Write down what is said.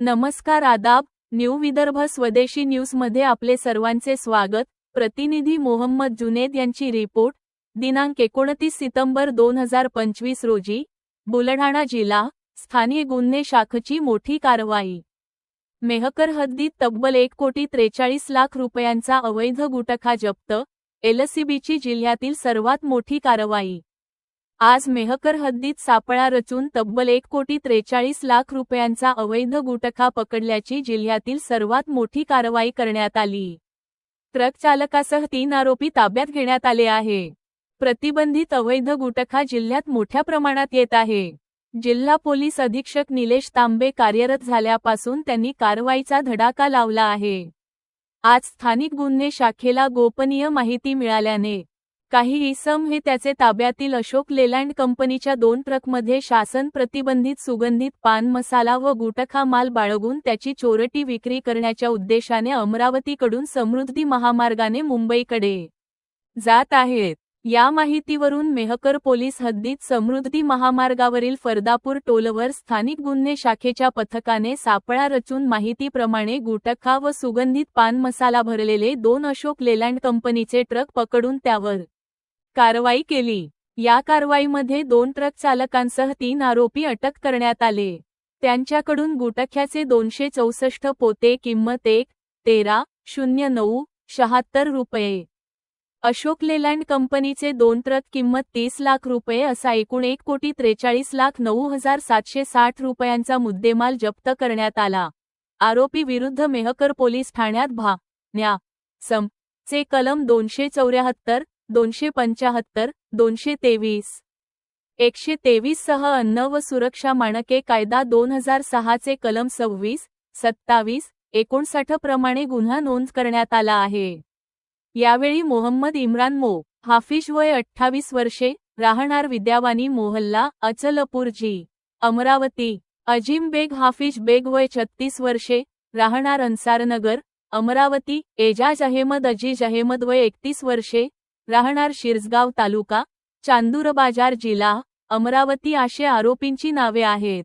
नमस्कार आदाब न्यू विदर्भ स्वदेशी न्यूजमध्ये आपले सर्वांचे स्वागत. प्रतिनिधी मोहम्मद जुनेद यांची रिपोर्ट. दिनांक एकोणतीस सितंबर दोन हजार पंचवीस रोजी बुलढाणा जिल्हा स्थानीय गुन्हे शाखची मोठी कारवाई. मेहकर हद्दीत तब्बल एक कोटी त्रेचाळीस लाख रुपयांचा अवैध गुटखा जप्त एलसीबीची जिल्ह्यातील सर्वात मोठी कारवाई. आज मेहकर हद्दीत सापळा रचून तब्बल एक कोटी त्रेचाळीस लाख रुपयांचा अवैध गुटखा पकडल्याची जिल्ह्यातील सर्वात मोठी कारवाई करण्यात आली. ट्रक चालकासह तीन आरोपी ताब्यात घेण्यात आले आहे. प्रतिबंधित अवैध गुटखा जिल्ह्यात मोठ्या प्रमाणात येत आहे. जिल्हा पोलीस अधीक्षक निलेश तांबे कार्यरत झाल्यापासून त्यांनी कारवाईचा धडाका लावला आहे. आज स्थानिक गुन्हे शाखेला गोपनीय माहिती मिळाल्याने काही इसम हे त्याचे ताब्यातील अशोक लेलँड कंपनीच्या दोन ट्रकमध्ये शासन प्रतिबंधित सुगंधित पान मसाला व गुटखा माल बाळगून त्याची चोरटी विक्री करण्याच्या उद्देशाने अमरावतीकडून समृद्धी महामार्गाने मुंबईकडे जात आहेत. या माहितीवरून मेहकर पोलीस हद्दीत समृद्धी महामार्गावरील फरदापूर टोलवर स्थानिक गुन्हे शाखेच्या पथकाने सापळा रचून माहितीप्रमाणे गुटखा व सुगंधित पान मसाला भरलेले दोन अशोक लेलँड कंपनीचे ट्रक पकडून त्यावर कारवाई केली. या कारवाईमध्ये दोन ट्रक चालकांसह तीन आरोपी अटक करण्यात आले. त्यांच्याकडून गुटख्याचे दोनशे चौसष्ट पोते किंमत एक तेरा शून्य नऊ शहात्तर रुपये अशोक लेलँड कंपनीचे दोन ट्रक किंमत तीस लाख रुपये असा एकूण एक कोटी त्रेचाळीस लाख नऊ हजार सातशे साठ रुपयांचा मुद्देमाल जप्त करण्यात आला. आरोपी विरुद्ध मेहकर पोलीस ठाण्यात भा. न्या. सम. चे कलम दोनशे चौऱ्याहत्तर दोनशे पंचाहत्तर दोनशे तेवीस. एकशे तेवीस सह अन्न व सुरक्षा मानके कायदा दोन हजार सहाचे कलम सव्वीस सत्तावीस एकोणसाठ प्रमाणे गुन्हा नोंद करण्यात आला आहे. यावेळी मोहम्मद इम्रान मो हाफिज वय अठ्ठावीस वर्षे राहणार विद्यावानी मोहल्ला अचलपूरजी अमरावती. अजिम बेग हाफिज बेग वय छत्तीस वर्षे राहणार अन्सारनगर अमरावती. एजाज अहेमद अजीज अहेमद वय एकतीस वर्षे राहणार शिरसगाव तालुका चांदूर बाजार जिल्हा अमरावती असे आरोपींची नावे आहेत.